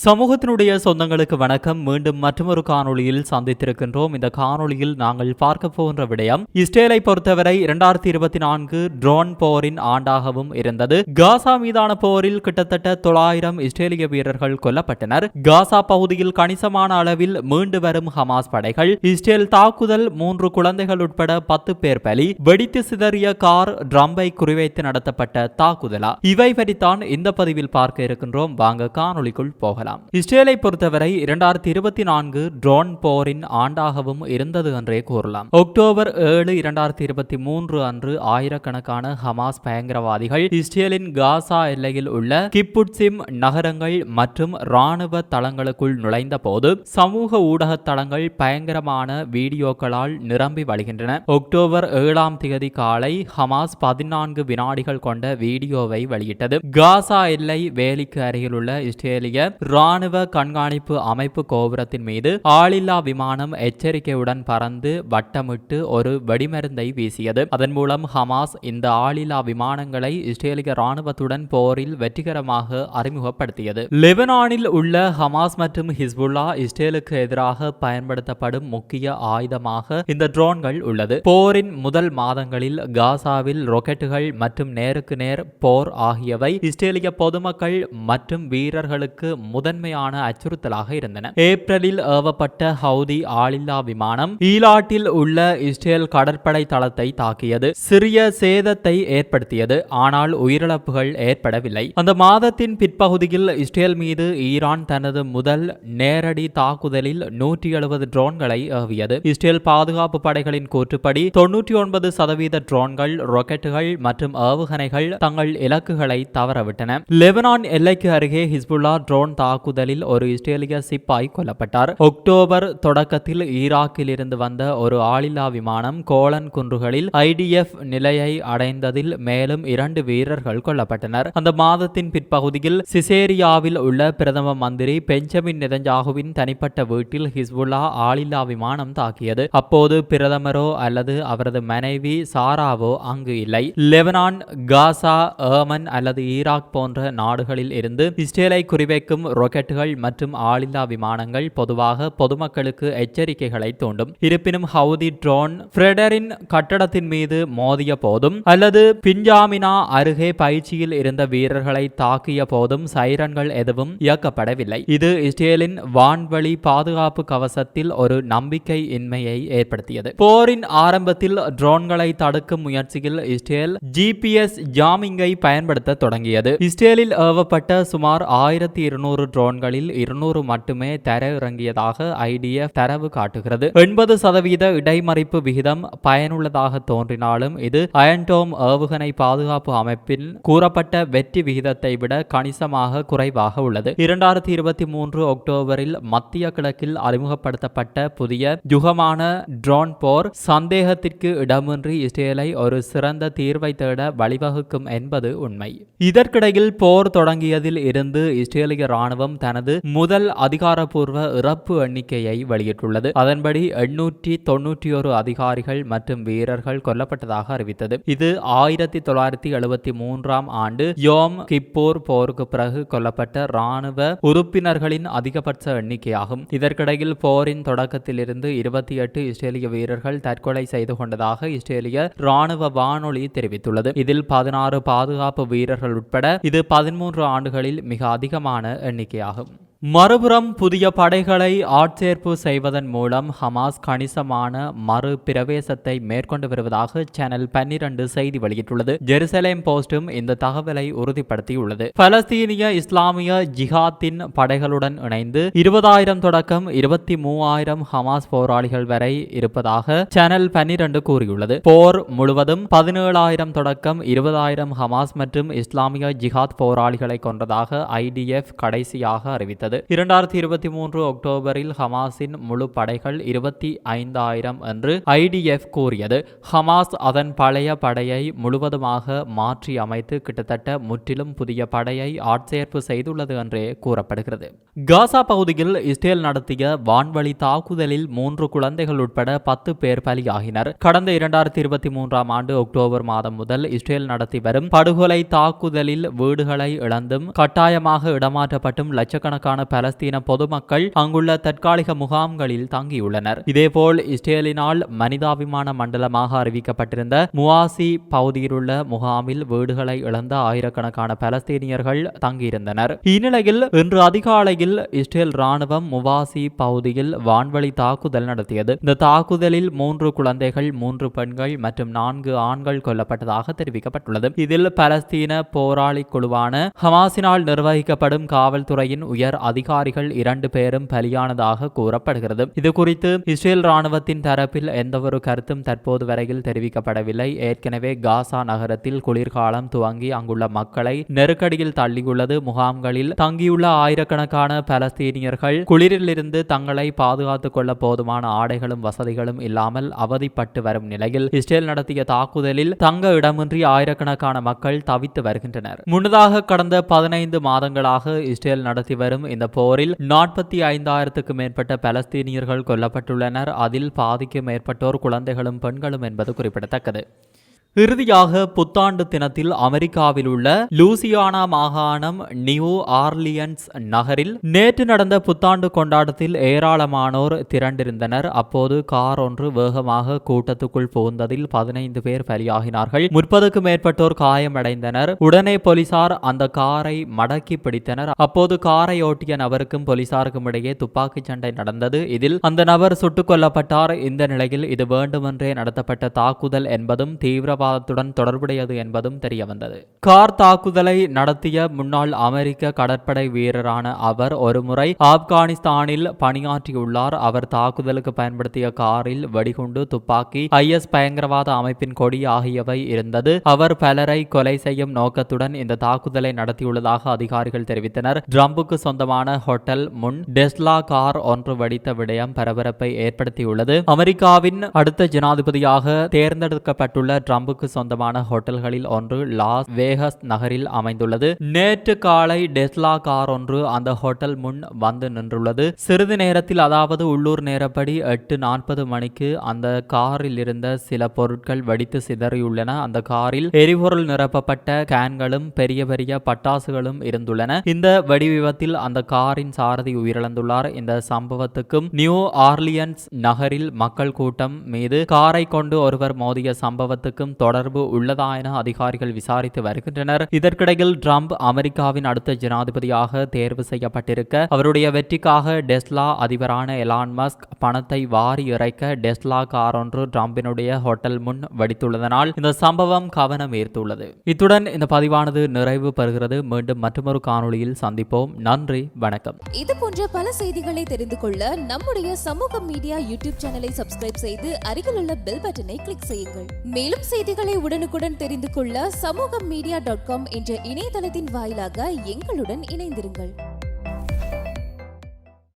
சமூகத்தினுடைய சொந்தங்களுக்கு வணக்கம். மீண்டும் மற்றொரு காணொளியில் சந்தித்திருக்கின்றோம். இந்த காணொளியில் நாங்கள் பார்க்க போகின்ற விடயம் இஸ்ரேலை பொறுத்தவரை இரண்டாயிரத்தி இருபத்தி நான்கு ட்ரோன் போரின் ஆண்டாகவும் இருந்தது. காசா மீதான போரில் கிட்டத்தட்ட தொள்ளாயிரம் இஸ்ரேலிய வீரர்கள் கொல்லப்பட்டனர். காசா பகுதியில் கணிசமான அளவில் மீண்டு வரும் ஹமாஸ் படைகள் இஸ்ரேல் தாக்குதல் மூன்று குழந்தைகள் உட்பட பத்து பேர் பலி வெடித்து சிதறிய கார் ட்ரம்பை குறிவைத்து நடத்தப்பட்ட தாக்குதலா? இவை வரித்தான் இந்த பதிவில் பார்க்க இருக்கின்றோம். வாங்க காணொளிக்குள் போகலாம் இஸ்ரேலை பொறுத்தவரை இரண்டாயிரத்தி இருபத்தி நான்கு ட்ரோன் போரின் ஆண்டாகவும் இருந்தது என்றே கூறலாம். அக்டோபர் ஏழு இரண்டாயிரத்தி இருபத்தி மூன்று அன்று ஆயிரக்கணக்கான ஹமாஸ் பயங்கரவாதிகள் இஸ்ரேலின் காசா எல்லையில் உள்ள கிப்புட்சிம் நகரங்கள் மற்றும் ராணுவ தளங்களுக்குள் நுழைந்த போது சமூக ஊடக தளங்கள் பயங்கரமான வீடியோக்களால் நிரம்பி வழிகின்றன. அக்டோபர் ஏழாம் தேதி காலை ஹமாஸ் பதினான்கு வினாடிகள் கொண்ட வீடியோவை வெளியிட்டது. காசா எல்லை வேலிக்கு அருகில் உள்ள இஸ்ரேலிய ராணுவ கண்காணிப்பு அமைப்பு கோபுரத்தின் மீது ஆளில்லா விமானம் எச்சரிக்கையுடன் பறந்து வட்டமிட்டு ஒரு வெடிமருந்தை வீசியது. அதன் மூலம் ஹமாஸ் இந்த ஆளில்லா விமானங்களை இஸ்ரேலிய ராணுவத்துடன் போரில் வெற்றிகரமாக அறிமுகப்படுத்தியது. லெபனானில் உள்ள ஹமாஸ் மற்றும் ஹிஸ்புல்லா இஸ்ரேலுக்கு எதிராக பயன்படுத்தப்படும் முக்கிய ஆயுதமாக இந்த ட்ரோன்கள் உள்ளது. போரின் முதல் மாதங்களில் காசாவில் ராக்கெட்டுகள் மற்றும் நேருக்கு நேர் போர் ஆகியவை இஸ்ரேலிய பொதுமக்கள் மற்றும் வீரர்களுக்கு முதன்மையான அச்சுறுத்தலாக இருந்தன. ஏப்ரலில் ஏவப்பட்ட ஹவுதி ஆளில்லா விமானம் ஈலாட்டில் உள்ள இஸ்ரேல் கடற்படை தளத்தை தாக்கியது. சிறிய சேதத்தை ஏற்படுத்தியது. ஆனால் உயிரிழப்புகள் ஏற்படவில்லை. அந்த மாதத்தின் பிற்பகுதியில் இஸ்ரேல் மீது ஈரான் தனது முதல் நேரடி தாக்குதலில் நூற்றி எழுபது ட்ரோன்களை ஏவியது. இஸ்ரேல் பாதுகாப்பு படைகளின் கூற்றுப்படி தொன்னூற்றி ஒன்பது சதவீத ட்ரோன்கள் ராக்கெட்டுகள் மற்றும் ஏவுகணைகள் தங்கள் இலக்குகளை தவறவிட்டன. லெபனான் எல்லைக்கு அருகே ஹிஸ்புல்லா ட்ரோன் தாக்குதலில் ஒரு இஸ்ரேலிய சிப்பாய் கொல்லப்பட்டார். அக்டோபர் தொடக்கத்தில் ஈராக்கில் இருந்து வந்த ஒரு ஆளில்லா விமானம் கோலன் குன்றுகளில் ஐடிஎஃப் நிலையை அடைந்ததில் மேலும் இரண்டு வீரர்கள் கொல்லப்பட்டனர். அந்த மாதத்தின் பிற்பகுதியில் சிசேரியாவில் உள்ள பிரதம மந்திரி பெஞ்சமின் நெதஞ்சாகுவின் தனிப்பட்ட வீட்டில் ஹிஸ்புல்லா ஆளில்லா விமானம் தாக்கியது. அப்போது பிரதமரோ அல்லது அவரது மனைவி சாராவோ அங்கு இல்லை. லெபனான் காசா ஏமன் அல்லது ஈராக் போன்ற நாடுகளில் இருந்து இஸ்ரேலை குறிவைக்கும் ராக்கெட்டுகள் மற்றும் ஆளில்லா விமானங்கள் பொதுவாக பொதுமக்களுக்கு எச்சரிக்கைகளை தூண்டும். இருப்பினும் ஹவுதி ட்ரோன் ஃப்ரெடரின் கட்டடத்தின் மீது மோதிய போதும் அல்லது பிஞ்சாமினா அருகே பயிற்சியில் இருந்த வீரர்களை தாக்கிய போதும் சைரன்கள் எதுவும் இயக்கப்படவில்லை. இது இஸ்ரேலின் வான்வழி பாதுகாப்பு கவசத்தில் ஒரு நம்பிக்கை இன்மையை ஏற்படுத்தியது. போரின் ஆரம்பத்தில் ட்ரோன்களை தடுக்கும் முயற்சியில் இஸ்ரேல் ஜிபிஎஸ் ஜாமிங்கை பயன்படுத்த தொடங்கியது. இஸ்ரேலில் ஏவப்பட்ட சுமார் ஆயிரத்தி இருநூறு ட்ரோன்களில் இருநூறு மட்டுமே தர இறங்கியதாக ஐடிஎஃப் தரவு காட்டுகிறது. எண்பது சதவீத இடைமறிப்பு விகிதம் பயனுள்ளதாக தோன்றினாலும் இது அயன்டோம் ஏவுகணை பாதுகாப்பு அமைப்பில் கூறப்பட்ட வெற்றி விகிதத்தை விட கணிசமாக குறைவாக உள்ளது. இரண்டாயிரத்தி இருபத்தி மூன்று அக்டோபரில் மத்திய கிழக்கில் அறிமுகப்படுத்தப்பட்ட புதிய யுகமான ட்ரோன் போர் சந்தேகத்திற்கு இடமின்றி இஸ்ரேலை ஒரு சிறந்த தீர்வை தேட வழிவகுக்கும் என்பது உண்மை. இதற்கிடையில் போர் தொடங்கியதில் இருந்து இஸ்ரேலிய ராணுவம் தனது முதல் அதிகாரப்பூர்வ இறப்பு எண்ணிக்கையை வெளியிட்டுள்ளது. அதன்படி எண்ணூற்றி தொன்னூற்றி ஒரு அதிகாரிகள் மற்றும் வீரர்கள் கொல்லப்பட்டதாக அறிவித்தது. இது ஆயிரத்தி தொள்ளாயிரத்தி எழுபத்தி மூன்றாம் ஆண்டு யோம் கிப்போர் போருக்கு பிறகு கொல்லப்பட்ட ராணுவ உறுப்பினர்களின் அதிகபட்ச எண்ணிக்கையாகும். இதற்கிடையில் போரின் தொடக்கத்திலிருந்து இருபத்தி எட்டு இஸ்ரேலிய வீரர்கள் தற்கொலை செய்து கொண்டதாக இஸ்ரேலிய ராணுவ வானொலி தெரிவித்துள்ளது. இதில் பதினாறு பாதுகாப்பு வீரர்கள் உட்பட இது பதிமூன்று ஆண்டுகளில் மிக அதிகமான எண்ணிக்கை. எண்ணிக்கையாகும் மறுபுறம் புதிய படைகளை ஆட்சேர்ப்பு செய்வதன் மூலம் ஹமாஸ் கணிசமான மறு பிரவேசத்தை மேற்கொண்டு வருவதாக சேனல் பன்னிரண்டு செய்தி வெளியிட்டுள்ளது. ஜெருசலேம் போஸ்டும் இந்த தகவலை உறுதிப்படுத்தியுள்ளது. பலஸ்தீனிய இஸ்லாமிய ஜிஹாத்தின் படைகளுடன் இணைந்து இருபதாயிரம் தொடக்கம் இருபத்தி மூவாயிரம் ஹமாஸ் போராளிகள் வரை இருப்பதாக சேனல் பன்னிரண்டு கூறியுள்ளது. போர் முழுவதும் பதினேழாயிரம் தொடக்கம் இருபதாயிரம் ஹமாஸ் மற்றும் இஸ்லாமிய ஜிஹாத் போராளிகளை கொன்றதாக ஐடிஎஃப் கடைசியாக அறிவித்தது. இரண்டாயிரத்தி இருபத்தி மூன்று அக்டோபரில் ஹமாஸின் முழு படைகள் இருபத்தி ஐந்தாயிரம் என்று ஐடிஎஃப் கூறியது. ஹமாஸ் அதன் பழைய படையை முழுவதுமாக மாற்றி அமைத்து கிட்டத்தட்ட முற்றிலும் புதிய படையை ஆட்சேர்ப்பு செய்துள்ளது என்றே கூறப்படுகிறது. காசா பகுதியில் இஸ்ரேல் நடத்திய வான்வழி தாக்குதலில் மூன்று குழந்தைகள் உட்பட பத்து பேர் பலியாகினர். கடந்த இரண்டாயிரத்தி இருபத்தி மூன்றாம் ஆண்டு அக்டோபர் மாதம் முதல் இஸ்ரேல் நடத்தி வரும் படுகொலை தாக்குதலில் வீடுகளை இழந்தும் கட்டாயமாக இடமாற்றப்பட்டும் லட்சக்கணக்கான பலஸ்தீன பொதுமக்கள் அங்குள்ள தற்காலிக முகாம்களில் தங்கியுள்ளனர். இதேபோல் இஸ்ரேலினால் மனிதாபிமான மண்டலமாக அறிவிக்கப்பட்டிருந்த முவாசி பகுதியிலுள்ள முகாமில் வீடுகளை இழந்த ஆயிரக்கணக்கான பலஸ்தீனியர்கள் தங்கியிருந்தனர். இந்நிலையில் இன்று அதிகாலையில் இஸ்ரேல் ராணுவம் முவாசி பகுதியில் வான்வழி தாக்குதல் நடத்தியது. இந்த தாக்குதலில் மூன்று குழந்தைகள் மூன்று பெண்கள் மற்றும் நான்கு ஆண்கள் கொல்லப்பட்டதாக தெரிவிக்கப்பட்டுள்ளது. இதில் பலஸ்தீன போராளி குழுவான ஹமாசினால் நிர்வகிக்கப்படும் காவல்துறையின் உயர் அதிகாரிகள் இரண்டு பேரும் பலியானதாக கூறப்படுகிறது. இதுகுறித்து இஸ்ரேல் ராணுவத்தின் தரப்பில் எந்தவொரு கருத்தும் தற்போது வரையில் தெரிவிக்கப்படவில்லை. ஏற்கனவே காசா நகரத்தில் குளிர்காலம் துவங்கி அங்குள்ள மக்களை நெருக்கடியில் தள்ளியுள்ளது. முகாம்களில் தங்கியுள்ள ஆயிரக்கணக்கான பலஸ்தீனியர்கள் குளிரிலிருந்து தங்களை பாதுகாத்துக் கொள்ள போதுமான ஆடைகளும் வசதிகளும் இல்லாமல் அவதிப்பட்டு வரும் நிலையில் இஸ்ரேல் நடத்திய தாக்குதலில் தங்க இடமின்றி ஆயிரக்கணக்கான மக்கள் தவித்து வருகின்றனர். முன்னதாக கடந்த பதினைந்து மாதங்களாக இஸ்ரேல் நடத்தி வரும் இந்த போரில் நாற்பத்தி ஐந்தாயிரத்துக்கும் மேற்பட்ட பலஸ்தீனியர்கள் கொல்லப்பட்டுள்ளனர். அதில் பாதிக்கும் மேற்பட்டோர் குழந்தைகளும் பெண்களும் என்பது குறிப்பிடத்தக்கது. இறுதியாக புத்தாண்டு தினத்தில் அமெரிக்காவில் உள்ள லூசியானா மாகாணம் நியூ ஆர்லியன்ஸ் நகரில் நேற்று நடந்த புத்தாண்டு கொண்டாட்டத்தில் ஏராளமானோர் திரண்டிருந்தனர். அப்போது கார் ஒன்று வேகமாக கூட்டத்துக்குள் புகுந்ததில் பதினைந்து பேர் பலியாகினார்கள். முப்பதுக்கும் மேற்பட்டோர் காயமடைந்தனர். உடனே போலீசார் அந்த காரை மடக்கி பிடித்தனர். அப்போது காரை ஓட்டிய நபருக்கும் போலீசாருக்கும் இடையே துப்பாக்கி சண்டை நடந்தது. இதில் அந்த நபர் சுட்டுக் கொல்லப்பட்டார். இந்த நிலையில் இது வேண்டுமென்றே நடத்தப்பட்ட தாக்குதல் என்பதும் தீவிர தீவிரவாதத்துடன் தொடர்புடையது என்பதும் தெரியவந்தது. கார் தாக்குதலை நடத்திய முன்னாள் அமெரிக்க கடற்படை வீரரான அவர் ஒருமுறை ஆப்கானிஸ்தானில் பணியாற்றியுள்ளார். அவர் தாக்குதலுக்கு பயன்படுத்திய காரில் வெடிகுண்டு துப்பாக்கி ஐஎஸ் பயங்கரவாத அமைப்பின் கொடி ஆகியவை இருந்தது. அவர் பலரை கொலை செய்யும் நோக்கத்துடன் இந்த தாக்குதலை நடத்தியுள்ளதாக அதிகாரிகள் தெரிவித்தனர். ட்ரம்புக்கு சொந்தமான ஹோட்டல் முன் டெஸ்லா கார் ஒன்று வெடித்த விடயம் பரபரப்பை ஏற்படுத்தியுள்ளது. அமெரிக்காவின் அடுத்த ஜனாதிபதியாக தேர்ந்தெடுக்கப்பட்டுள்ள ட்ரம்ப் ட்ரம்புக்கு சொந்தமான ஹோட்டல்களில் ஒன்று லாஸ் வேகஸ் நகரில் அமைந்துள்ளது. நேற்று காலை டெஸ்லா கார் ஒன்று அந்த ஹோட்டல் முன் வந்து நின்றுள்ளது. சிறிது நேரத்தில் அதாவது உள்ளூர் நேரப்படி எட்டு நாற்பது மணிக்கு அந்த காரில் இருந்த சில பொருட்கள் வெடித்து சிதறியுள்ளன. அந்த காரில் எரிபொருள் நிரப்பப்பட்ட கேன்களும் பெரிய பெரிய பட்டாசுகளும் இருந்துள்ளன. இந்த வெடி விபத்தில் அந்த காரின் சாரதி உயிரிழந்துள்ளார். இந்த சம்பவத்துக்கும் நியூ ஆர்லியன்ஸ் நகரில் மக்கள் கூட்டம் மீது காரை கொண்டு ஒருவர் மோதிய சம்பவத்துக்கும் தொடர்பு உள்ளதா என அதிகாரிகள் விசாரித்து வருகின்றனர். இதற்கிடையில் ட்ரம்ப் அமெரிக்காவின் அடுத்த ஜனாதிபதியாக தேர்வு செய்யப்பட்டிருக்க அவருடைய வெற்றிக்காக டெஸ்லா அதிபரான எலான் மஸ்க் பணத்தை வாரி இறைக்க டெஸ்லா கார் ஒன்று ட்ரம்பினுடைய ஹோட்டல் முன் வெடித்துள்ளதனால் இந்த சம்பவம் கவனம் ஈர்த்துள்ளது. இத்துடன் இந்த பதிவானது நிறைவு பெறுகிறது. மீண்டும் மற்றொரு காணொளியில் சந்திப்போம். நன்றி வணக்கம். இது போன்ற பல செய்திகளை தெரிந்து கொள்ள நம்முடைய சமூக மீடியா யூடியூப் சேனலை சப்ஸ்கிரைப் செய்து அருகிலுள்ள பெல் பட்டனை கிளிக் செய்யுங்கள். மேலும் செய்தி செய்திகளை உடனுக்குடன் தெரிந்து கொள்ள சமூக மீடியா டாட் காம் என்ற இணையதளத்தின் வாயிலாக எங்களுடன் இணைந்திருங்கள்.